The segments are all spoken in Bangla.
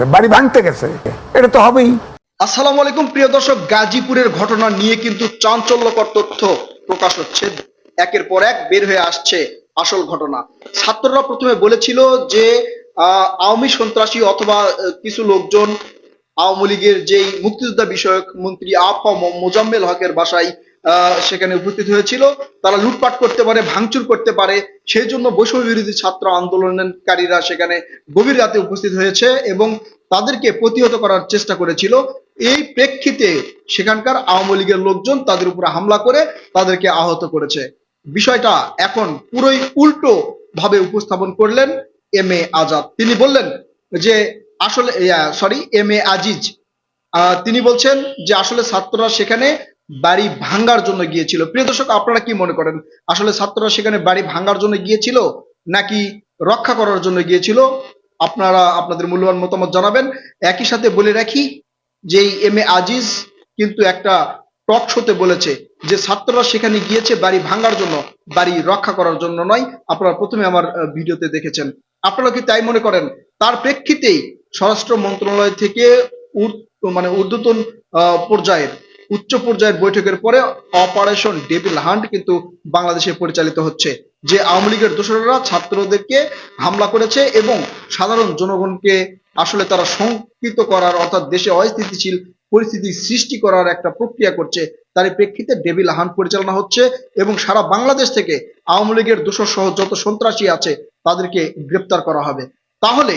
গেছে বাড়ি ভাঙতে গেছে। এটা তো হবেই। আসসালামু আলাইকুম, প্রিয় দর্শক, গাজীপুরের ঘটনা নিয়ে কিন্তু চাঞ্চল্যকর তথ্য প্রকাশ হচ্ছে। একের পর এক বের হয়ে আসছে আসল ঘটনা। ছাত্ররা প্রথমে বলেছিল যে আওয়ামী সন্ত্রাসী অথবা কিছু লোকজন আওয়ামী লীগের যেই মুক্তিযোদ্ধা বিষয়ক মন্ত্রী আফা মোজাম্মেল হকের বাসায় সেখানে উপস্থিত হয়েছিল। তারা লুটপাট করতে পারে, ভাঙচুর করতে পারে। সেই জন্য বৈষম্য বিরোধী ছাত্র আন্দোলনকারীরা সেখানে গভীর রাতে উপস্থিত হয়েছে এবং তাদেরকে প্রতিহত করার চেষ্টা করেছিল। এই প্রেক্ষিতে সেখানকার আওয়ামী লীগের লোকজন তাদের উপরে হামলা করে তাদেরকে আহত করেছে। বিষয়টা এখন পুরোই উল্টো ভাবে উপস্থাপন করলেন এম এ আজাদ। তিনি বললেন যে আসলে সরি এম এ আজিজ। তিনি বলছেন যে আসলে ছাত্ররা সেখানে বাড়ি ভাঙ্গার জন্য গিয়েছিল। প্রিয় দর্শক, আপনারা কি মনে করেন, আসলে ছাত্ররা সেখানে বাড়ি ভাঙ্গার জন্য গিয়েছিল নাকি রক্ষা করার জন্য গিয়েছিল? আপনারা, আপনাদের মূল্যবান মতামত জানাবেন। একই সাথে বলে রাখি যে এম এ আজিজ কিন্তু একটা টক শোতে বলেছে যে ছাত্ররা সেখানে গিয়েছে বাড়ি ভাঙ্গার জন্য, বাড়ি রক্ষা করার জন্য নয়। আপনারা প্রথমে আমার ভিডিওতে দেখেছেন। আপনারা কি তাই মনে করেন? তার প্রেক্ষিতেই স্বরাষ্ট্র মন্ত্রণালয় থেকে মানে ঊর্ধ্বতন পর্যায়ের, উচ্চ পর্যায়ের বৈঠকের পরে অপারেশন ডেভিল হান্ট কিন্তু বাংলাদেশে পরিচালিত হচ্ছে, যে আওয়ামী লীগের দোসররা ছাত্রদেরকে হামলা করেছে এবং সাধারণ জনগণকে আসলে তারা শঙ্কিত করার, অর্থাৎ দেশে অস্থিতিশীল পরিস্থিতি সৃষ্টি করার একটা প্রক্রিয়া করছে, তার প্রেক্ষিতে ডেভিল হান্ট পরিচালনা হচ্ছে এবং সারা বাংলাদেশ থেকে আওয়ামী লীগের দোসর সহ যত সন্ত্রাসী আছে তাদেরকে গ্রেপ্তার করা হবে। তাহলে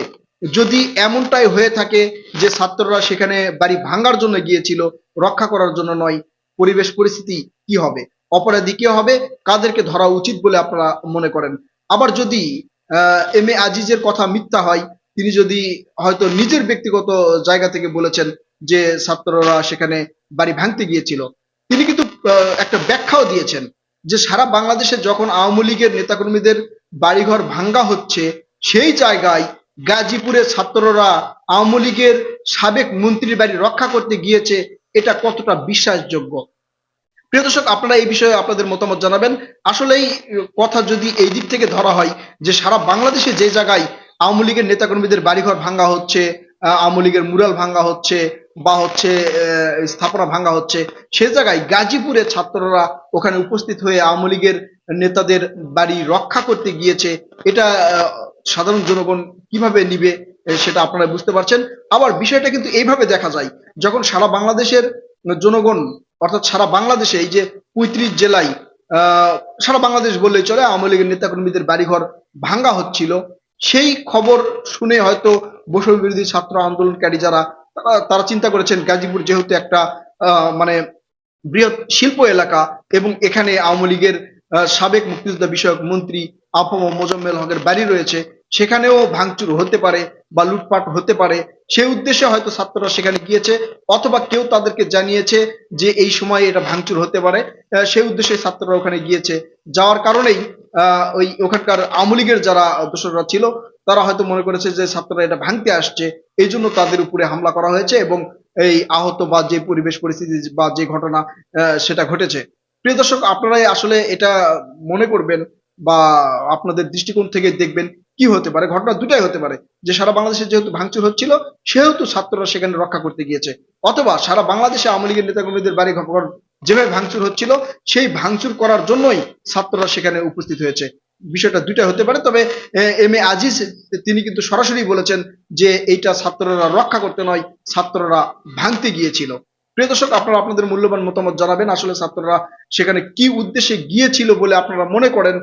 যদি এমনটাই হয়ে থাকে যে ছাত্ররা সেখানে বাড়ি ভাঙার জন্য গিয়েছিল, রক্ষা করার জন্য নয়, পরিবেশ পরিস্থিতি কি হবে? অপরাধী কে হবে? কাদেরকে ধরা উচিত বলে আপনারা মনে করেন? আবার যদি এম এ আজিজের কথা মিথ্যা হয়, তিনি যদি হয়তো নিজের ব্যক্তিগত জায়গা থেকে বলেছেন যে ছাত্ররা সেখানে বাড়ি ভাঙতে গিয়েছিল, তিনি কিন্তু একটা ব্যাখ্যাও দিয়েছেন যে সারা বাংলাদেশে যখন আওয়ামী লীগের নেতাকর্মীদের বাড়িঘর ভাঙ্গা হচ্ছে, সেই জায়গায় গাজীপুরে ছাত্ররা আওয়ামী লীগের সাবেক মন্ত্রীর বাড়ি রক্ষা করতে গিয়েছে, এটা কতটা বিশ্বাসযোগ্য? প্রিয় দর্শক, আপনারা এই বিষয়ে আপনাদের মতামত জানাবেন। আসলেই কথা যদি এই দিক থেকে ধরা হয় যে সারা বাংলাদেশে যে জায়গায় আওয়ামী লীগের নেতাকর্মীদের বাড়িঘর ভাঙ্গা হচ্ছে আওয়ামী লীগের মুরাল ভাঙ্গা হচ্ছে বা হচ্ছে স্থাপনা ভাঙ্গা হচ্ছে, সে জায়গায় গাজীপুরে ছাত্ররা ওখানে উপস্থিত হয়ে আওয়ামী লীগের নেতাদের বাড়ি রক্ষা করতে গিয়েছে, এটা সাধারণ জনগণ কীভাবে নিবে সেটা আপনারা বুঝতে পারছেন। আবার বিষয়টা কিন্তু এইভাবে দেখা যায়, যখন সারা বাংলাদেশের জনগণ, অর্থাৎ সারা বাংলাদেশে এই যে পঁয়ত্রিশ জেলায় সারা বাংলাদেশ বললেই চলে, আওয়ামী লীগের নেতাকর্মীদের বাড়িঘর ভাঙ্গা হচ্ছিল, সেই খবর শুনে হয়তো বৈষম্য বিরোধী ছাত্র আন্দোলনকারী যারা, তারা চিন্তা করেছেন, গাজীপুর যেহেতু একটা মানে বৃহৎ শিল্প এলাকা এবং এখানে আওয়ামী লীগের সাবেক মুক্তিযোদ্ধা বিষয়ক মন্ত্রী আফম মোজাম্মেল হকের বাড়ি রয়েছে। সেখানেও ভাঙচুর হতে পারে বা লুটপাট হতে পারে। সেই উদ্দেশ্যে হয়তো ছাত্ররা সেখানে গিয়েছে, অথবা কেউ তাদেরকে জানিয়েছে যে এই সময় এটা ভাঙচুর হতে পারে। সেই উদ্দেশ্যে ছাত্ররা ওখানে গিয়েছে। যাওয়ার কারণেই ওই ওখানকার আওয়ামী লীগের যারা দোসররা ছিল, তারা হয়তো মনে করেছে যে ছাত্ররা এটা ভাঙতে আসছে। এই জন্য তাদের উপরে হামলা করা হয়েছে এবং এই আহত বা যে পরিবেশ পরিস্থিতি বা যে ঘটনা সেটা ঘটেছে। প্রিয় দর্শক, আপনারাই আসলে এটা মনে করবেন বা আপনাদের দৃষ্টিকোণ থেকে দেখবেন কি হতে পারে। ঘটনা দুটাই হতে পারে। যে সারা বাংলাদেশে যেহেতু ভাঙচুর হচ্ছিল, সেহেতু ছাত্ররা সেখানে রক্ষা করতে গিয়েছে। অথবা সারা বাংলাদেশে আওয়ামী লীগের নেতাকর্মীদের বাড়ি ঘর যেভাবে ভাঙচুর হচ্ছিল, সেই ভাঙচুর করার জন্যই ছাত্ররা সেখানে উপস্থিত হয়েছে। বিষয়টা দুইটা হতে পারে। তবে এম এ আজিজ, তিনি কিন্তু সরাসরি বলেছেন যে এইটা ছাত্ররা রক্ষা করতে নয়, ছাত্ররা ভাঙতে গিয়েছিল। প্রিয় দর্শক, আপনারা আপনাদের মূল্যবান মতামত জানাবেন। আসলে ছাত্ররা সেখানে কি উদ্দেশ্যে গিয়েছিল বলে আপনারা মনে করেন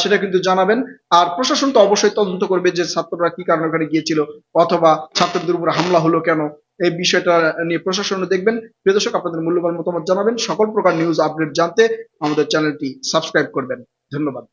সেটা কিন্তু জানাবেন। আর প্রশাসন তো অবশ্যই তদন্ত করবে যে ছাত্ররা কি কারণে ওখানে গিয়েছিল, অথবা ছাত্রদের উপর হামলা হলো কেন? এই বিষয়টা নিয়ে প্রশাসন দেখবেন। প্রিয় দর্শক, আপনাদের মূল্যবান মতামত জানাবেন। সকল প্রকার নিউজ আপডেট জানতে আমাদের চ্যানেলটি সাবস্ক্রাইব করবেন। ধন্যবাদ।